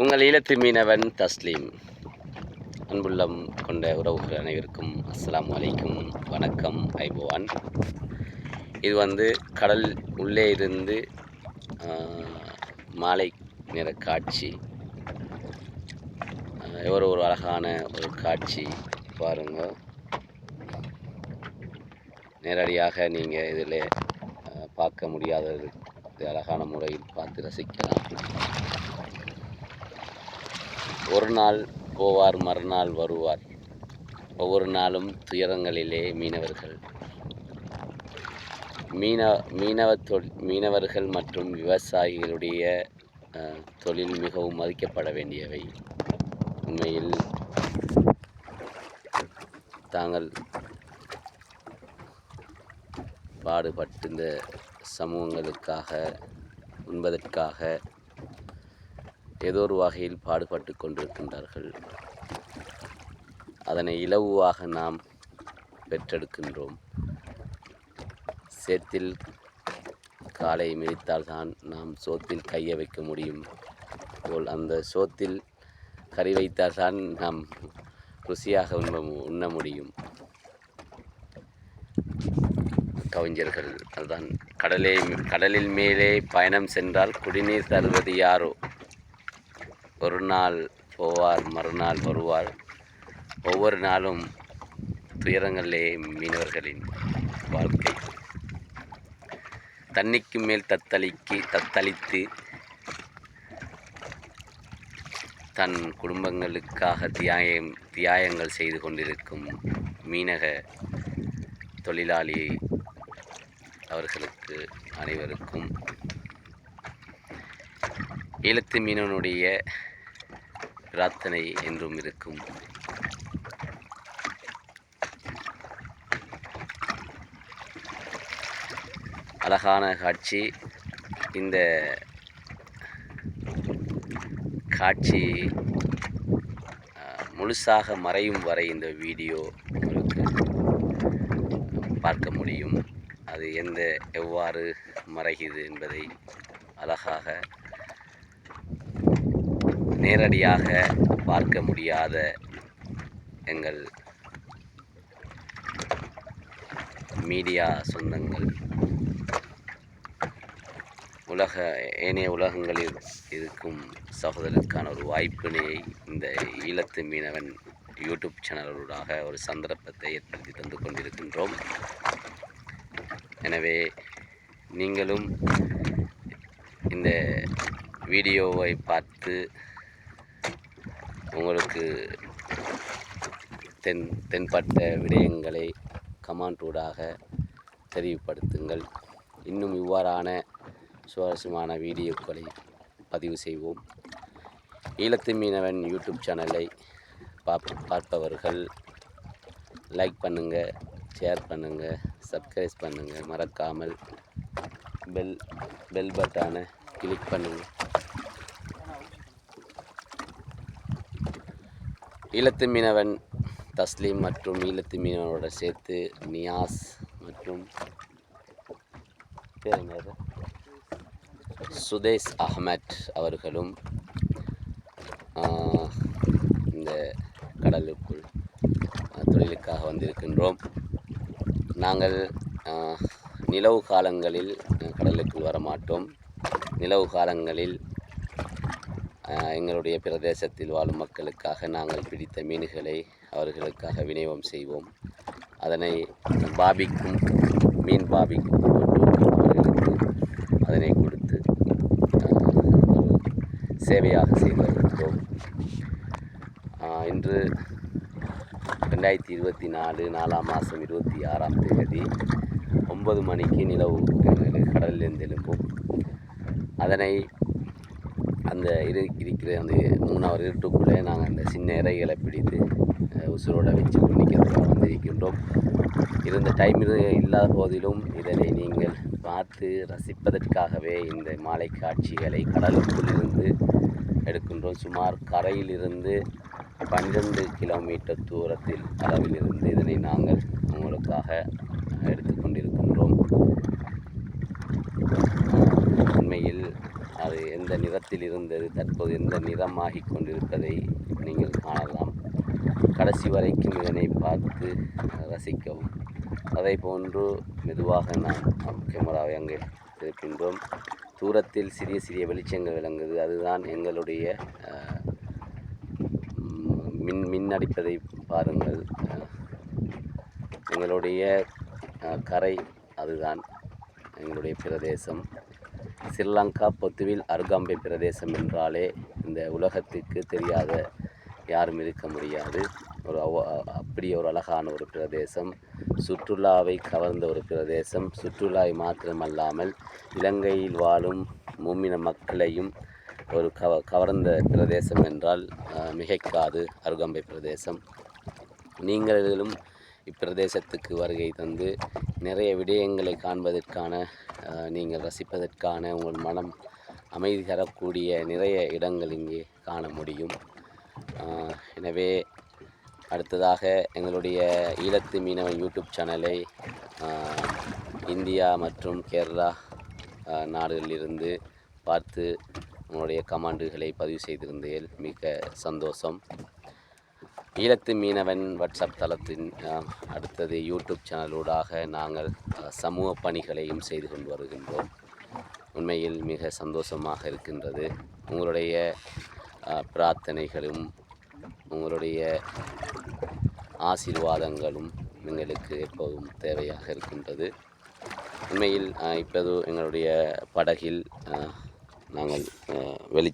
உங்கள் ஈழத்து மீனவன் தஸ்லீம். அன்புள்ளம் கொண்ட உறவுகள் அனைவருக்கும் அஸ்லாம் வலைக்கும் வணக்கம் ஐபவான். இது வந்து கடல் உள்ளே இருந்து மாலை நிற காட்சி. எவரோ ஒரு அழகான ஒரு காட்சி பாருங்கள் நேரடியாக நீங்கள் இதில் பார்க்க முடியாத அழகான முறையில் பார்த்து ரசிக்கலாம். ஒரு நாள் போவார் மறுநாள் வருவார். ஒவ்வொரு நாளும் துயரங்களிலே மீனவர்கள். மீன மீனவ தொழில் மீனவர்கள் மற்றும் விவசாயிகளுடைய தொழில் மிகவும் மதிக்கப்பட வேண்டியவை. உண்மையில் தாங்கள் பாடுபட்டு இந்த சமூகங்களுக்காக உண்பதற்காக ஏதோ ஒரு வகையில் பாடுபட்டு கொண்டிருக்கின்றார்கள். அதனை இலவுவாக நாம் பெற்றெடுக்கின்றோம். சேத்தில் காலை மிதித்தால்தான் நாம் சோத்தில் கையை வைக்க முடியும். போல் அந்த சோத்தில் கறி வைத்தால்தான் நாம் ருசியாக உண்ண மு- உண்ண முடியும். கவிஞர்கள் அதுதான் கடலே கடலில் மேலே பயணம் சென்றால் குடிநீர் தருவது யாரோ? ஒரு நாள் போவார் மறுநாள் வருவார். ஒவ்வொரு நாளும் துயரங்களே மீனவர்களின் வாழ்க்கை. தண்ணிக்கு மேல் தத்தளிக்கு தத்தளித்து தன் குடும்பங்களுக்காக தியாயம் தியாயங்கள் செய்து கொண்டிருக்கும் மீனக தொழிலாளி அவர்களுக்கு அனைவருக்கும். எழுத்து மீனவனுடைய பிரார்த்தனை என்றும் இருக்கும். அழகான காட்சி. இந்த காட்சி முழுசாக மறையும் வரை இந்த வீடியோ உங்களுக்கு பார்க்க முடியும். அது எந்த எவ்வாறு மறைகிறது என்பதை அழகாக நேரடியாக பார்க்க முடியாத எங்கள் மீடியா சொந்தங்கள். உலக ஏனைய உலகங்களில் இருக்கும் சகோதரருக்கான ஒரு வாய்ப்பினையை இந்த ஈழத்து மீனவன் யூடியூப் சேனலூடாக ஒரு சந்தர்ப்பத்தை ஏற்படுத்தி தந்து கொண்டிருக்கின்றோம். எனவே நீங்களும் இந்த வீடியோவை பார்த்து உங்களுக்கு தென் தென்பட்ட விடயங்களை கமாண்டூடாக தெரிவுபடுத்துங்கள் இன்னும் இவ்வாறான சுவாரஸ்யமான வீடியோக்களை பதிவு செய்வோம். ஈழத்து மீனவன் யூடியூப் சேனலை பாப் பார்ப்பவர்கள் லைக் பண்ணுங்கள் ஷேர் பண்ணுங்கள் சப்ஸ்கிரைப் பண்ணுங்கள் மறக்காமல் பெல் பெல் பட்டானை கிளிக் பண்ணுங்கள் ஈழத்து மீனவன் தஸ்லீம் மற்றும் ஈழத்து மீனவனோட சேர்த்து நியாஸ் மற்றும் சுதேஷ் அஹ்மத் அவர்களும் இந்த கடலுக்குள் தொழிலுக்காக வந்திருக்கின்றோம். நாங்கள் நிலவு காலங்களில் கடலுக்குள் வரமாட்டோம். நிலவு காலங்களில் எங்களுடைய பிரதேசத்தில் வாழும் மக்களுக்காக நாங்கள் பிடித்த மீன்களை அவர்களுக்காக விநியோகம் செய்வோம். அதனை பாபிக்கும் மீன் பாபிக்கும் அவர்களுக்கு அதனை கொடுத்து ஒரு சேவையாக செய்து வருகின்றோம் இன்று ரெண்டாயிரத்தி இருபத்தி நாலு நாலாம் மாதம் இருபத்தி ஆறாம் தேதி ஒன்பது மணிக்கு நிலவு கடலிலிருந்து எழும்பும். அதனை அந்த இரு இருக்கிற அந்த மூணாவது இருட்டுக்குள்ளே நாங்கள் அந்த சின்ன இறைகளை பிடித்து உசுரோட வச்சு குளிக்கிறதுக்காக வந்திருக்கின்றோம். இருந்த டைம் இல்லாத போதிலும் இதனை நீங்கள் பார்த்து ரசிப்பதற்காகவே இந்த மாலை காட்சிகளை கடலுக்குள் இருந்து எடுக்கின்றோம். சுமார் கரையிலிருந்து பன்னிரண்டு கிலோமீட்டர் தூரத்தில் அளவிலிருந்து இதனை நாங்கள் உங்களுக்காக எடுத்து உண்மையில் அது எந்த நிறத்தில் இருந்தது தற்போது எந்த நிறமாகிக் கொண்டிருப்பதை நீங்கள் காணலாம். கடைசி வரைக்கும் இதனை பார்த்து ரசிக்கவும். அதை போன்று மெதுவாக நாம் கேமராவை அங்கே இருக்கின்றோம் தூரத்தில் சிறிய சிறிய வெளிச்சங்கள் விளங்குது. அதுதான் எங்களுடைய மின் மின்னடிப்பதை பாருங்கள். எங்களுடைய கரை அதுதான் எங்களுடைய பிரதேசம். ஸ்ரீலங்கா பொத்துவில் அருகாம்பை பிரதேசம் என்றாலே இந்த உலகத்துக்கு தெரியாத யாரும் இருக்க முடியாது. ஒரு அவ- அப்படி ஒரு அழகான ஒரு பிரதேசம். சுற்றுலாவை கவர்ந்த ஒரு பிரதேசம். சுற்றுலாவை மாத்திரமல்லாமல் இலங்கையில் வாழும் மும்மின மக்களையும் ஒரு கவ கவர்ந்த பிரதேசம் என்றால் மிகைக்காது அருகம்பை பிரதேசம். நீங்களும் இப்பிரதேசத்துக்கு வருகை தந்து நிறைய விடயங்களை காண்பதற்கான நீங்கள் ரசிப்பதற்கான உங்கள் மனம் அமைதி தரக்கூடிய நிறைய இடங்கள் இங்கே காண முடியும். எனவே அடுத்ததாக எங்களுடைய ஈழத்து மீனவன் யூடியூப் சேனலை இந்தியா மற்றும் கேரளா நாடுகளிலிருந்து பார்த்து உங்களுடைய கமாண்டுகளை பதிவு செய்திருந்தேன் மிக சந்தோஷம். ஈழத்து மீனவன் வாட்ஸ்அப் தளத்தின் அடுத்தது யூடியூப் சேனலூடாக நாங்கள் சமூக பணிகளையும் செய்து கொண்டு வருகின்றோம். உண்மையில் மிக சந்தோஷமாக இருக்கின்றது. உங்களுடைய பிரார்த்தனைகளும் உங்களுடைய ஆசீர்வாதங்களும் எங்களுக்கு எப்போதும் தேவையாக இருக்கின்றது. உண்மையில் இப்போது எங்களுடைய படகில் நாங்கள் வெளி